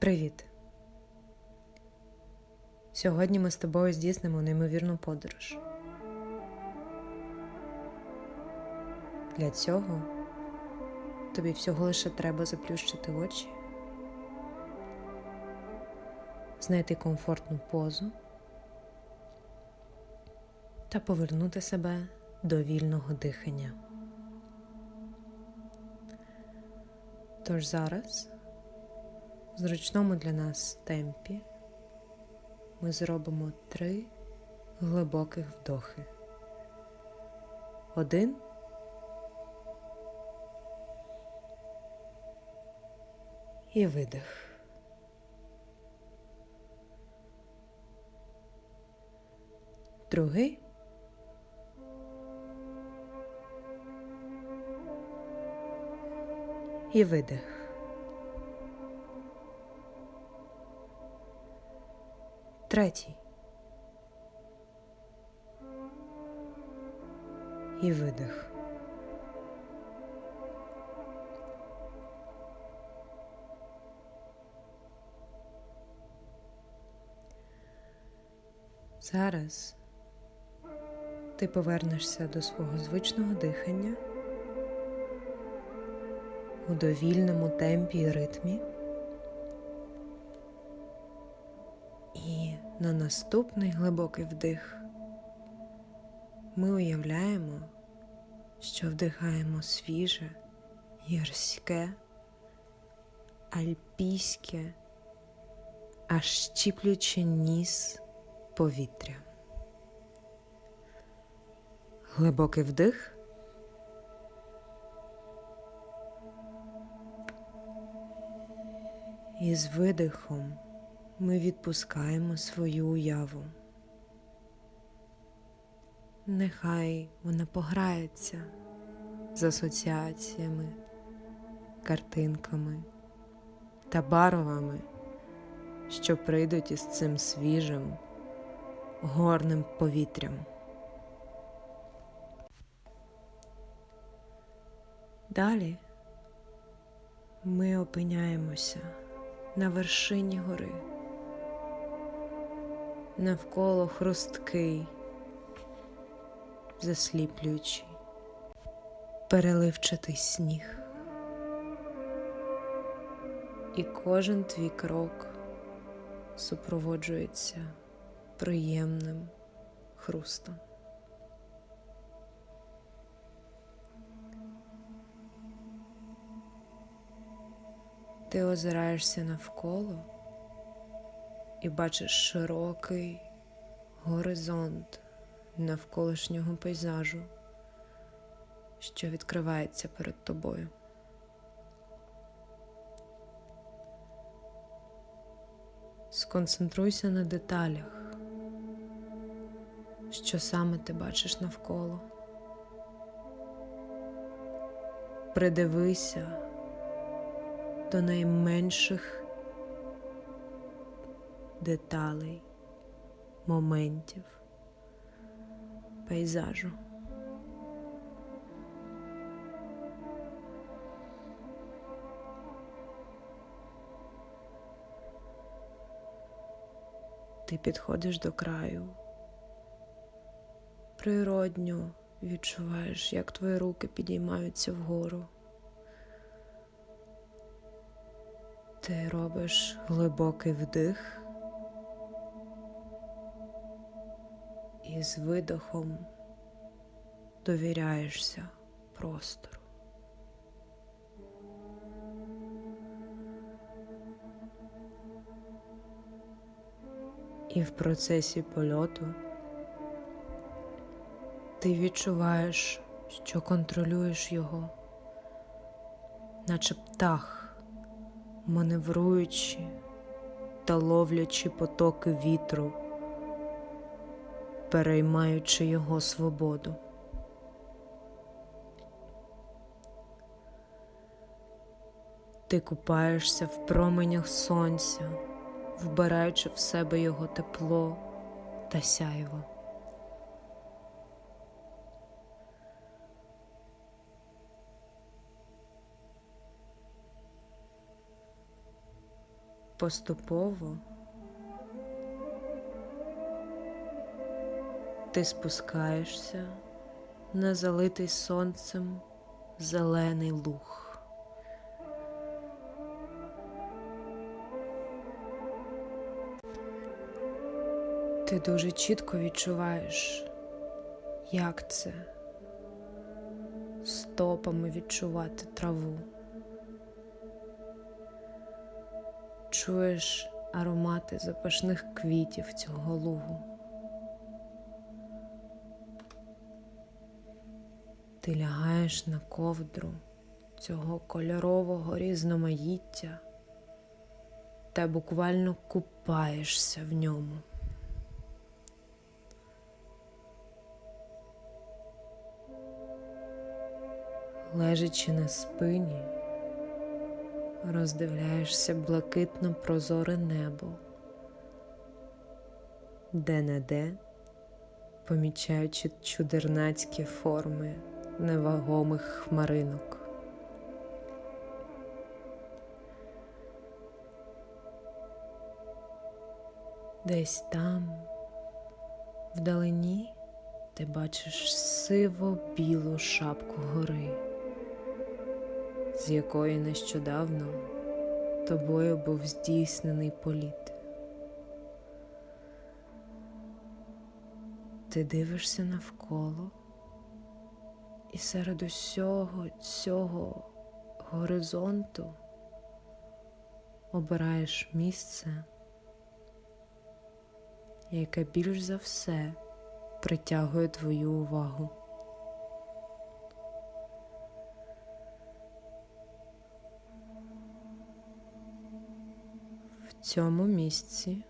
Привіт! Сьогодні ми з тобою здійснимо неймовірну подорож. Для цього тобі всього лише треба заплющити очі, знайти комфортну позу та повернути себе до вільного дихання. Тож зараз зручному для нас темпі ми зробимо три глибоких вдохи. Один. І видих. Другий. І видих. Третій. І видих. Зараз ти повернешся до свого звичного дихання у довільному темпі і ритмі. На наступний глибокий вдих ми уявляємо, що вдихаємо свіже, гірське, альпійське, аж щіплючи ніс повітря. Глибокий вдих. І з видихом ми відпускаємо свою уяву. Нехай вона пограється з асоціаціями, картинками та барвами, що прийдуть із цим свіжим, горним повітрям. Далі ми опиняємося на вершині гори. Навколо хрусткий, засліплюючий, переливчатий сніг. І кожен твій крок супроводжується приємним хрустом. Ти озираєшся навколо і бачиш широкий горизонт навколишнього пейзажу, що відкривається перед тобою. Сконцентруйся на деталях, що саме ти бачиш навколо. Придивися до найменших деталей, моментів, пейзажу. Ти підходиш до краю, природньо відчуваєш, як твої руки підіймаються вгору. Ти робиш глибокий вдих і з видохом довіряєшся простору. І в процесі польоту ти відчуваєш, що контролюєш його, наче птах маневруючи та ловлячи потоки вітру, переймаючи його свободу. Ти купаєшся в променях сонця, вбираючи в себе його тепло та сяйво. Поступово ти спускаєшся на залитий сонцем зелений луг. Ти дуже чітко відчуваєш, як це стопами відчувати траву. Чуєш аромати запашних квітів цього лугу. Ти лягаєш на ковдру цього кольорового різноманіття та буквально купаєшся в ньому. Лежачи на спині, роздивляєшся блакитно прозоре небо, де-не-де помічаючи чудернацькі форми невагомих хмаринок. Десь там, вдалині, ти бачиш сиво-білу шапку гори, з якої нещодавно тобою був здійснений політ. Ти дивишся навколо і серед усього цього горизонту обираєш місце, яке більш за все притягує твою увагу. В цьому місці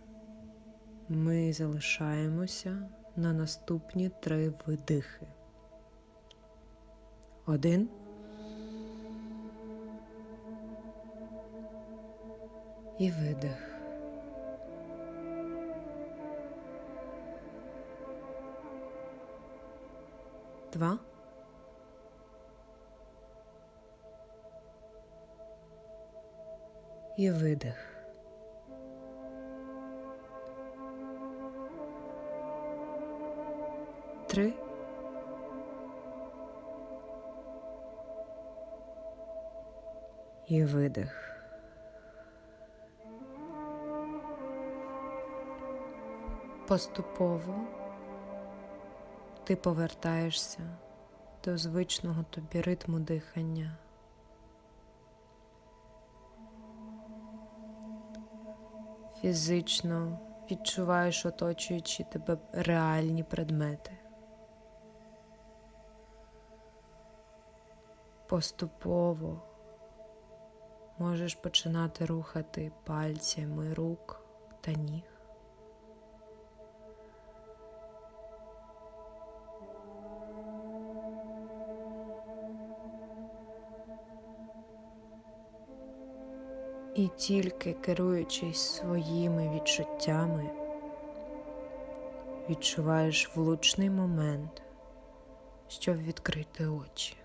ми залишаємося на наступні три видихи. Один. І видих. Два. І видих. Три. І видих. Поступово ти повертаєшся до звичного тобі ритму дихання. Фізично відчуваєш оточуючи тебе реальні предмети. Поступово можеш починати рухати пальцями рук та ніг. І тільки керуючись своїми відчуттями, відчуваєш влучний момент, щоб відкрити очі.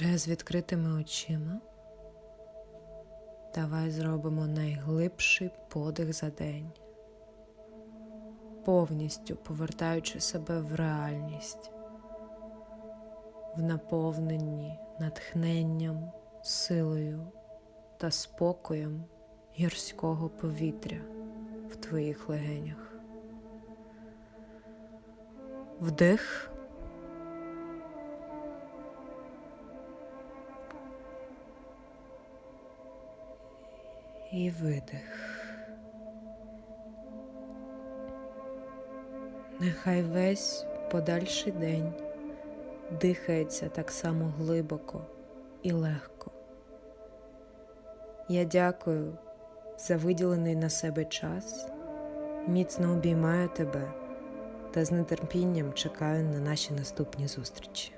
Вже з відкритими очима. Давай зробимо найглибший подих за день, повністю повертаючи себе в реальність, в наповненні натхненням, силою та спокоєм гірського повітря в твоїх легенях. Вдих. І видих. Нехай весь подальший день дихається так само глибоко і легко. Я дякую за виділений на себе час, міцно обіймаю тебе та з нетерпінням чекаю на наші наступні зустрічі.